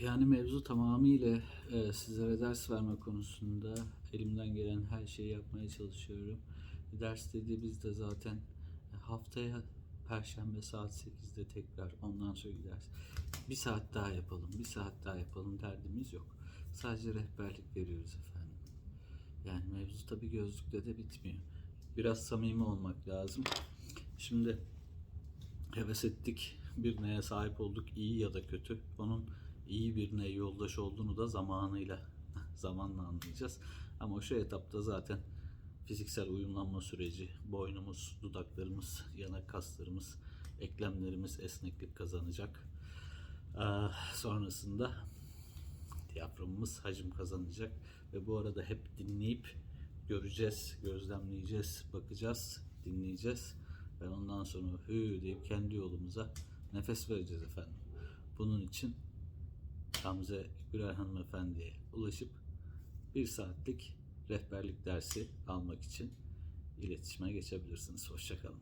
Yani mevzu tamamıyla e, sizlere ders verme konusunda elimden gelen her şeyi yapmaya çalışıyorum. Ders dediğimizde zaten e, haftaya Perşembe saat 8'de tekrar ondan sonraki ders. Bir saat daha yapalım, bir saat daha yapalım derdimiz yok. Sadece rehberlik veriyoruz efendim. Yani mevzu tabii gözlükle de bitmiyor. Biraz samimi olmak lazım. Şimdi heves ettik. Bir neye sahip olduk iyi ya da kötü. Onun iyi bir neye yoldaş olduğunu da zamanıyla zamanla anlayacağız. Ama şu etapta zaten fiziksel uyumlanma süreci, boynumuz, dudaklarımız, yanak kaslarımız, eklemlerimiz esneklik kazanacak. Ee, sonrasında diyaframımız hacim kazanacak ve bu arada hep dinleyip göreceğiz, gözlemleyeceğiz, bakacağız, dinleyeceğiz ve ondan sonra hü deyip kendi yolumuza nefes vereceğiz efendim. Bunun için Gamze Güler hanımefendiye ulaşıp bir saatlik rehberlik dersi almak için iletişime geçebilirsiniz. Hoşçakalın.